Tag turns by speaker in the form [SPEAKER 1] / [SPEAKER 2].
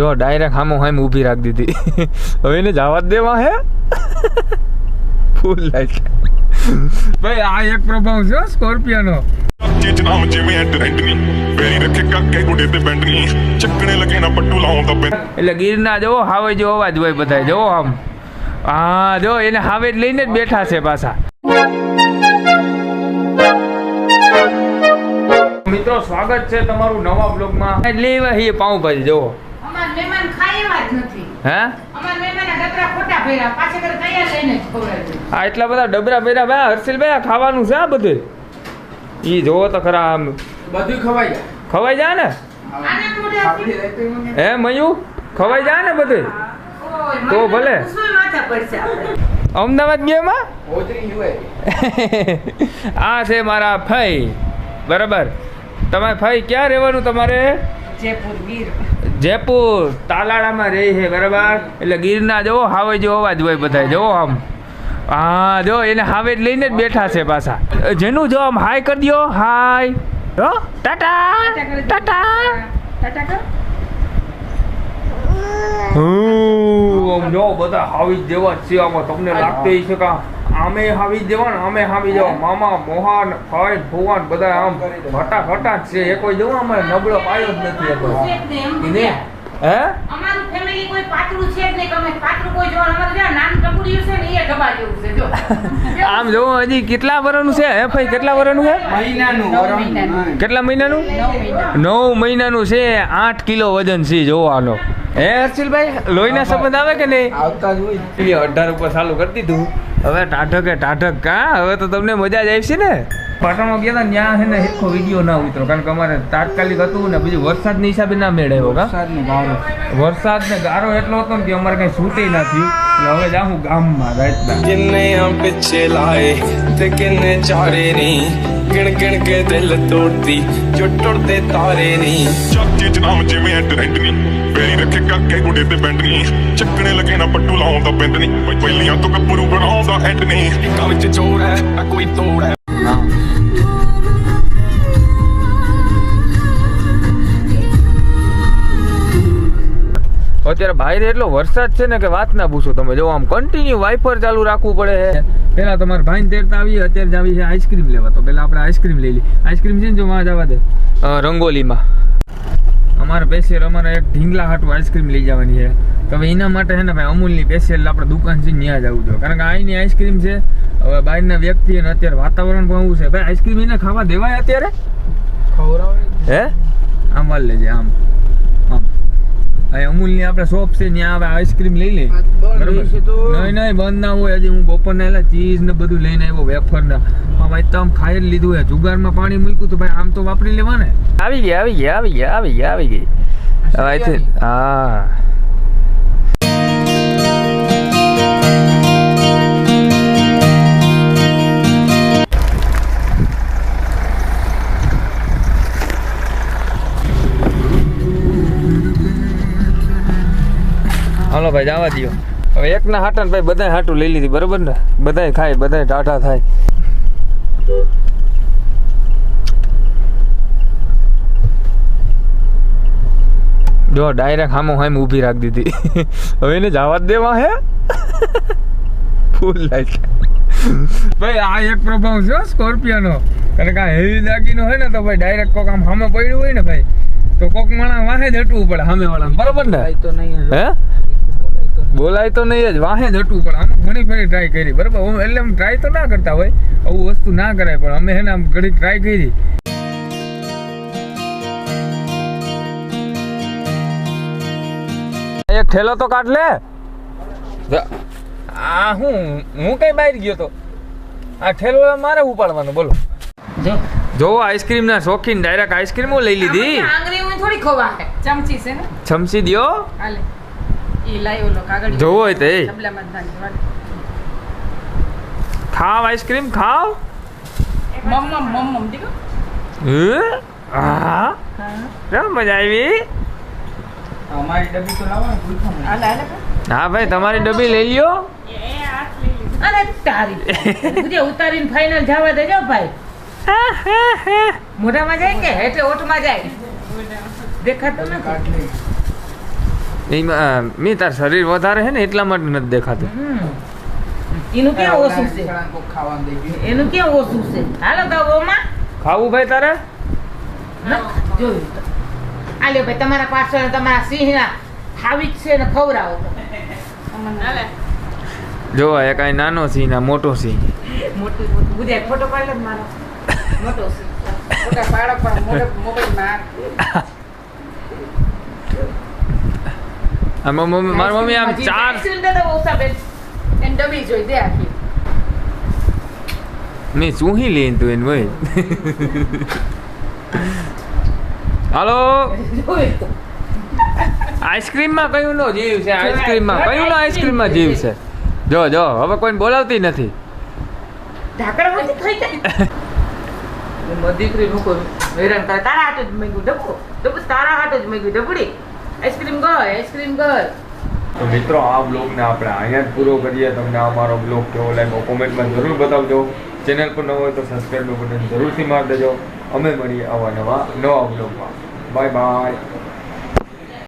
[SPEAKER 1] જો ડાયરેક્ટ હામો હામ ઊભી રાખી દીધી. હવે એને જવા દેવા હે? ફૂલ લાઈટ ભાઈ, આ એક પ્રભાવ છે સ્કોર્પિયોનો. એટલે ગીરના જો હાવે જો અવાજ હોય બધાય. જો આમ. હા, જો, એને હાવે જ લઈને જ બેઠા છે પાછા. મિત્રો, સ્વાગત છે તમારું નવા બ્લોગમાં લેવા હી પાઉંભાજી જોવો હે?
[SPEAKER 2] અમાર મહેમાનના ડબરા ખોટા ભર્યા પાછા ઘરે તૈયાર લઈને જ ખવડાવ્યું
[SPEAKER 1] આ એટલા બધા ડબરા બેરા ભાઈ હર્ષિલભાઈ ખાવાનું છે આ બધું? ઈ જોવો તો ખરા આમ.
[SPEAKER 3] બધું ખવાઈ જાય.
[SPEAKER 1] ખવાઈ જાય ને? હે મયુ? ખવાઈ જાય ને બધું? તો ભલે. અમદાવાદ ગયામાં
[SPEAKER 3] હોજરી
[SPEAKER 1] આ છે મારા ફઈ બરાબર. તમારે ફઈ ક્યાં રહેવાનું તમારે?
[SPEAKER 2] જયપુર
[SPEAKER 1] તાલાળામાં રહી છે બરાબર? એટલે ગીરના જવો હાવે જેવો અવાજ હોય બધા જવો આમ. હા જો એને હાવે જ લઈને જ બેઠા છે પાછા. જેનું જો આમ હાય કરી દો હાય. હો ટાટા ટાટા
[SPEAKER 2] ટાટા.
[SPEAKER 1] આમ જો બધા હાવી જેવા જ છે આમાં તમને લાગતું છે કે આમે હાવી જ ને અમે હાવી જવા મામા મોહન ફાઈ ભુવન બધા આમ ઘટા ઘટા જ છે. એ કોઈ જવા અમારે નબળો પાયો જ નથી એ?
[SPEAKER 2] કીધું.
[SPEAKER 1] હે?
[SPEAKER 2] અમારું ફેમિલી કોઈ પાતળું છે જ નહીં તમે પાતળું કોઈ જોવાનું અમારું જો નામ ટપુડિયું છે ને એ ગબા જેવું છે જો.
[SPEAKER 1] આમ જોવો હજી કેટલા વર્ષનું છે? હે ભાઈ કેટલા વર્ષનું છે?
[SPEAKER 3] મહિનાનું.
[SPEAKER 1] કેટલા મહિનાનું.
[SPEAKER 2] નવ
[SPEAKER 1] મહિનાનું છે. આઠ કિલો વજન છે જોવાનો. હે હર્ષિલભાઈ લોહીના સંબંધ આવે કે નહીં?
[SPEAKER 3] આવતા જ હોય.
[SPEAKER 1] અઢાર ઉપર ચાલુ કરી દીધું. હવે ટાઢકે ટાઢક કા? હવે તો તમને મજા જ આવી છે ને? પાટણમાં ગયા હતા ત્યાં છે ને એકખો વીડિયો ના ઉતરો કારણ કે અમારે તાત્કાલિક હતું ને બીજું વરસાદની હિસાબે ના મેળવ્યો
[SPEAKER 3] વરસાદનો
[SPEAKER 1] વરસાદ ને ગારો એટલો હતો ને કે અમારે કઈ છૂટે થયું. હવે જાઉં ગામમાં રાતના.
[SPEAKER 4] કિન્ને આમ પિછે લાય તે કિન્ને ચારે નહીં ਗਿਣ ਗਿਣ ਕੇ ਦਿਲ ਤੋੜਦੀ ਜੋ ਟੁੱਟਦੇ ਤਾਰੇ ਨਹੀਂ।
[SPEAKER 5] ਚੀਚਨਾਮ ਜਿਵੇਂ ਟ੍ਰੈਂਡ ਨਹੀਂ ਪੈਰੀ ਰੱਖੇ ਕਾਕੇ ਗੁੱਡੇ ਤੇ ਬੈਂਡ ਨਹੀਂ ਚੱਕਣੇ ਲੱਗੇ ਨਾ ਪੱਟੂ ਲਾਉਂਦਾ ਪੈਂਡ ਨਹੀਂ ਪਹਿਲੀਆਂ ਤੋਂ ਗੱਭਰੂ ਬਣਾਉਂਦਾ ਐਂਡ ਨਹੀਂ
[SPEAKER 4] ਕਾਂ ਵਿੱਚ ਚੋਰ ਹੈ ਆ ਕੋਈ ਤੋੜ ਹੈ।
[SPEAKER 1] અત્યારે બહાર એટલો વરસાદ છે ને કે વાત ના પૂછો તમે. જો આમ કન્ટિન્યુ વાઇપર ચાલુ રાખવું પડે છે પેલા તમારે ભાઈ તેરતા આવીએ અત્યારે જાવી છે આઈસ્ક્રીમ લેવા. તો પેલા આપણે આઈસ્ક્રીમ લઈ લઈએ. આઈસ્ક્રીમ છે ને જો માં જવા દે. રંગોલીમાં. અમારે પેશિયર અમારે એક ઢીંગલા હાટું આઈસ્ક્રીમ લઈ જવાની છે. તો હવે એના માટે છે ને ભાઈ અમૂલની સ્પેશિયલ આપણે દુકાન છે ત્યાં જવું જોઈએ. કારણ કે અહીંની આઈસ્ક્રીમ છે. હવે બહારના વ્યક્તિ અને અત્યારે વાતાવરણ પણ એવું છે. ભાઈ આઈસ્ક્રીમ એને ખાવા દેવાય અત્યારે?
[SPEAKER 3] ખવડાવે
[SPEAKER 1] હે? આમ વાલ લેજે આમ. અમૂલની આપણે શોપ છે ત્યાં હવે આઈસ્ક્રીમ લઈ લે નહીં નહીં બંધ ના હોય. હજી હું બપોરના એલા ચીઝ ને બધું લઈને આવ્યો વેફર ને ભાઈ તો આમ ખાઈ જ લીધું હે જુગારમાં પાણી મૂક્યું તો ભાઈ આમ તો વાપરી લેવા ને આવી ગઈ આવી ગઈ આવી ગઈ આવી ગઈ. આવી ગઈ અહીંથી હા. હાલો ભાઈ જવા દો હવે એકના હાટા ને ભાઈ બધાય હાટું લઈ લીધી બરોબર ને? બધાય ખાય બધાય ટાટા થાય. જો ડાયરેક્ટ હામો હામ ઊભી રાખી દીધી. હવે એને જવા જ દેવા હે? ફૂલ લાઈટ. ભાઈ આ એક પ્રભાવ છે સ્કોર્પિયોનો. કારણ કે આ હેવી દાગીનો હોય ને તો ભાઈ ડાયરેક્ટ કોક આમ હામે પડ્યું હોય ને ભાઈ તો કોક માણા વાહે જ હટવું પડે સામે વાળા બરોબર ને?
[SPEAKER 3] તો નહીં
[SPEAKER 1] હે?
[SPEAKER 3] બોલાય તો નહીં.
[SPEAKER 1] જ વાહે જ હટવું પણ અમે ઘણી ફરી ટ્રાય કરી. બરાબર? હું એટલે આમ ટ્રાય તો ના કરતા હોય આવું વસ્તુ ના કરાય પણ અમે એને આમ ઘણી ટ્રાય કરી. એક ઠેલો તો કાઢ લે. આ હું હું કઈ બહાર ગયો તો? આ ઠેલો મારે ઉપાડવાનો બોલો.
[SPEAKER 2] જો.
[SPEAKER 1] જો આઈસ્ક્રીમ ના શોખીન ડાયરેક્ટ આઈસ્ક્રીમો લઈ લીધી.
[SPEAKER 2] આંગળી હું થોડી ખોવા ચમચી છે ને?
[SPEAKER 1] ચમચી દિયો.
[SPEAKER 2] હાલે.
[SPEAKER 1] જોવો હોય તો એ. ખાવ આઈસ્ક્રીમ ખાવ.
[SPEAKER 2] મમ મમ મમ મમ દીકો
[SPEAKER 1] હે? હા? કેમ મજા આવી? હા ભાઈ તમારી ડબ્બી લઈ લ્યો.
[SPEAKER 2] અરે તારી ઉતારીને ફાઇનલ જવા દેજો ભાઈ. મોઢામાં જાય કે હેઠે ઓઠમાં જાય? દેખાતું.
[SPEAKER 1] એમાં મેં તાર શરીર વધારે છે ને એટલા માટે નથી દેખાતું.
[SPEAKER 2] હમ. એનું ક્યાં ઓછું છે. એનું ક્યાં ઓછું છે? હાલો તો
[SPEAKER 1] ખાવું ભાઈ તારે?
[SPEAKER 2] જોયું. તો. ભાઈ તમારા પાછળ તમારા સિંહના ખાવી જ છે ને ખવડાવો. તમે.
[SPEAKER 1] જો એ કાંઈ નાનો સિંહ ના મોટો સિંહ.
[SPEAKER 2] મોટો મોટું. ફોટો પાડે મારો. મોટો સિંહ.
[SPEAKER 3] ફોટા પાડો પણ મોબાઈલ મોબાઈલમાં
[SPEAKER 1] આ મમ્મી મારી મમ્મી આમ ચાર.
[SPEAKER 2] એને ડબ્બી જોઈ દે આખી.
[SPEAKER 1] મેં ચૂહી લઈને તું એને ભાઈ હાલો? આઈસ્ક્રીમમાં કયું નો જીવ છે? આઈસ્ક્રીમમાં કયું નો આઈસ્ક્રીમમાં જીવ છે? જો જો હવે કોઈને બોલાવતી નથી.
[SPEAKER 2] ઢાંકણમાંથી થઈ જાય. મારી દીકરી મૂકો હેરાન કરે. તારા હાથ જ મેગું ડબ્બુ ડબ્બુ તારા હાથ જ મેગું ડબ્બુડી આઈસ્ક્રીમ ગય આઈસ્ક્રીમ ગય
[SPEAKER 1] તો મિત્રો, આ બ્લોગને આપણે અહીંયા જ પૂરો કરીએ. તમને આ મારો બ્લોગ કેવો લાગ્યો કોમેન્ટમાં જરૂર બતાવજો. ચેનલ પર ન હોય તો સબસ્ક્રાઈબનું બટન જરૂરથી મારી દેજો. અમે મળીએ આવા નવા નવા બ્લોગમાં બાય બાય